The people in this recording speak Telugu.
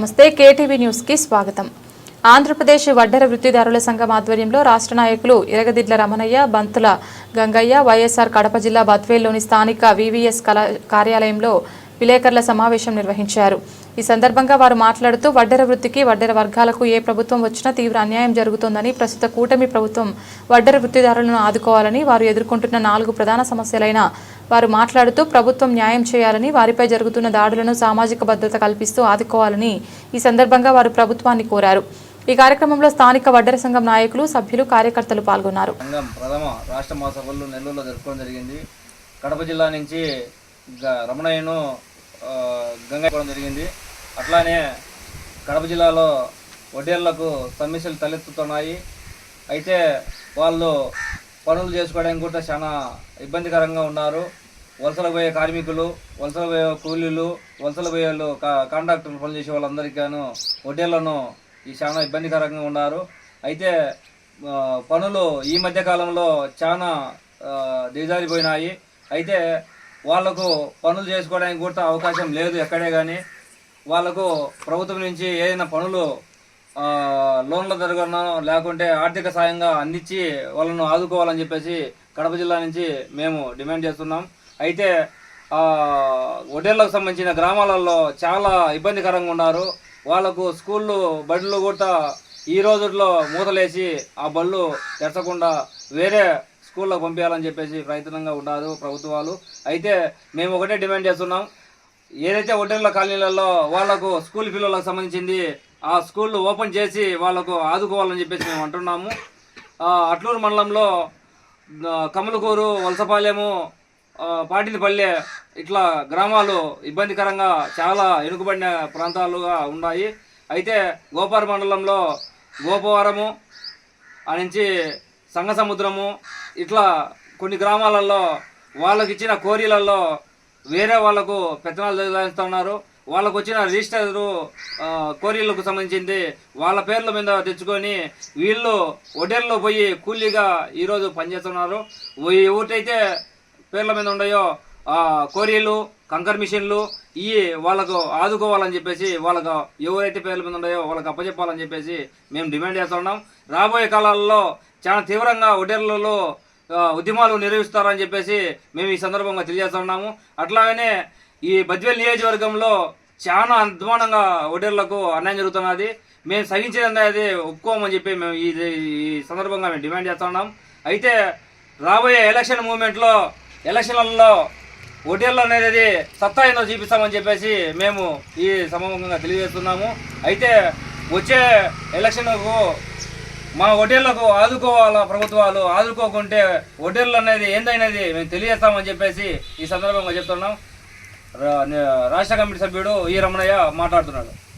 నమస్తే కేటీవీ న్యూస్కి స్వాగతం. ఆంధ్రప్రదేశ్ వడ్డర వృత్తిదారుల సంఘం ఆధ్వర్యంలో రాష్ట్ర నాయకులు ఇరగదిడ్ల రమణయ్య బంతుల గంగయ్య వైఎస్ఆర్ కడప జిల్లా బద్వేల్లోని స్థానిక వివిఎస్ కళా కార్యాలయంలో విలేకరుల సమావేశం నిర్వహించారు. ఈ సందర్భంగా వారు మాట్లాడుతూ వడ్డెర వృత్తికి వడ్డెర వర్గాలకు ఏ ప్రభుత్వం వచ్చినా తీవ్ర అన్యాయం జరుగుతోందని ప్రస్తుత కూటమి ప్రభుత్వం వడ్డెర వృత్తిదారులను ఆదుకోవాలని వారు ఎదుర్కొంటున్న నాలుగు ప్రధాన సమస్యలైన వారు మాట్లాడుతూ ప్రభుత్వం న్యాయం చేయాలని వారిపై జరుగుతున్న దాడులను సామాజిక భద్రత కల్పిస్తూ ఆదుకోవాలని ఈ సందర్భంగా వారు ప్రభుత్వాన్ని కోరారు. ఈ కార్యక్రమంలో స్థానిక వడ్డెర సంఘం నాయకులు సభ్యులు కార్యకర్తలు పాల్గొన్నారు. ప్రథమ రాష్ట్ర మహాసభలు నెల్లూరులో జరుపుకోవడం జరిగింది. కడప జిల్లా నుంచి రమణయ్యను విధంగా ఇవ్వడం జరిగింది. అట్లానే కడప జిల్లాలో వడ్డేళ్ళకు సమస్యలు తలెత్తుతున్నాయి. అయితే వాళ్ళు పనులు చేసుకోవడానికి కూడా చాలా ఇబ్బందికరంగా ఉన్నారు. వలసలు పోయే కార్మికులు వలసలు పోయే కూలీలు వలసలు పోయే వాళ్ళు కా- కాంట్రాక్టర్లు పనులు చేసే వడ్డీలను వడ్డేళ్ళను ఈ చాలా ఇబ్బందికరంగా ఉన్నారు. అయితే పనులు ఈ మధ్య కాలంలో చాలా దిగజారిపోయినాయి. అయితే వాళ్ళకు పనులు చేసుకోవడానికి కూడా అవకాశం లేదు ఎక్కడే కానీ వాళ్ళకు ప్రభుత్వం నుంచి ఏదైనా పనులు లోన్ల జరగడం లేకుంటే ఆర్థిక సాయంగా అందించి వాళ్ళను ఆదుకోవాలని చెప్పేసి కడప జిల్లా నుంచి మేము డిమాండ్ చేస్తున్నాం. అయితే ఆ, సంబంధించిన గ్రామాలలో చాలా ఇబ్బందికరంగా ఉన్నారు. వాళ్ళకు స్కూళ్ళు బడులు కూడా ఈ రోజుల్లో మూతలేసి ఆ బళ్ళు తెరచకుండా వేరే స్కూళ్ళకు పంపించాలని చెప్పేసి ప్రయత్నంగా ఉన్నారు ప్రభుత్వాలు అయితే మేము ఒకటే డిమాండ్ చేస్తున్నాం. ఏదైతే ఒడ్డెర్ల కాలనీలలో వాళ్ళకు స్కూల్ పిల్లలకు సంబంధించింది ఆ స్కూళ్ళు ఓపెన్ చేసి వాళ్ళకు ఆదుకోవాలని చెప్పేసి మేము అంటున్నాము. అట్లూరు మండలంలో కమలకూరు వలసపాలెము ఆ, ఇట్లా గ్రామాలు ఇబ్బందికరంగా చాలా వెనుకబడిన ప్రాంతాలుగా ఉన్నాయి. అయితే గోపార మండలంలో గోపవరము ఆ నుంచి సంగసముద్రము ఇట్లా కొన్ని గ్రామాలలో వాళ్ళకి ఇచ్చిన కోరీలలో వేరే వాళ్ళకు పెత్తనాలు చదివిస్తున్నారు వాళ్ళకు వచ్చిన రిజిస్టరు కోరీలకు సంబంధించింది వాళ్ళ పేర్ల మీద తెచ్చుకొని వీళ్ళు ఒడేల్లో పోయి కూలీగా ఈరోజు పనిచేస్తున్నారు. ఎవరైతే పేర్ల మీద ఉన్నాయో కోరీలు కంకర్ మిషన్లు ఇవి వాళ్ళకు ఆదుకోవాలని చెప్పేసి వాళ్ళకు ఎవరైతే పేర్ల మీద ఉన్నాయో వాళ్ళకి అప్పచెప్పాలని చెప్పేసి మేము డిమాండ్ చేస్తున్నాం రాబోయే కాలాల్లో చాలా తీవ్రంగా ఒడేళ్ళలో ఉద్యమాలు నిర్వహిస్తారని చెప్పేసి మేము ఈ సందర్భంగా తెలియజేస్తున్నాము అట్లాగనే ఈ బద్వేల్ నియోజకవర్గంలో చాలా అధ్వానంగా ఒడేళ్ళకు అన్యాయం జరుగుతున్నది. మేము సహించేది అది ఒప్పుకోమని చెప్పి మేము ఈ ఈ సందర్భంగా మేము డిమాండ్ చేస్తున్నాం అయితే రాబోయే ఎలక్షన్ మూమెంట్లో ఎలక్షన్లలో ఓటేళ్ళు అనేది సత్తా ఏందో చూపిస్తామని చెప్పేసి మేము ఈ సమూహంగా తెలియజేస్తున్నాము. అయితే వచ్చే ఎలక్షన్కు మా హోటళ్ళకు ఆదుకోవాలా ప్రభుత్వాలు? ఆదుకోకుంటే హోటళ్ళు అనేది ఏందనేది? మేము తెలియజేస్తామని చెప్పేసి ఈ సందర్భంగా చెప్తున్నాం. రా- రాష్ట్ర కమిటీ సభ్యుడు ఈ రమణయ్య మాట్లాడుతున్నాడు.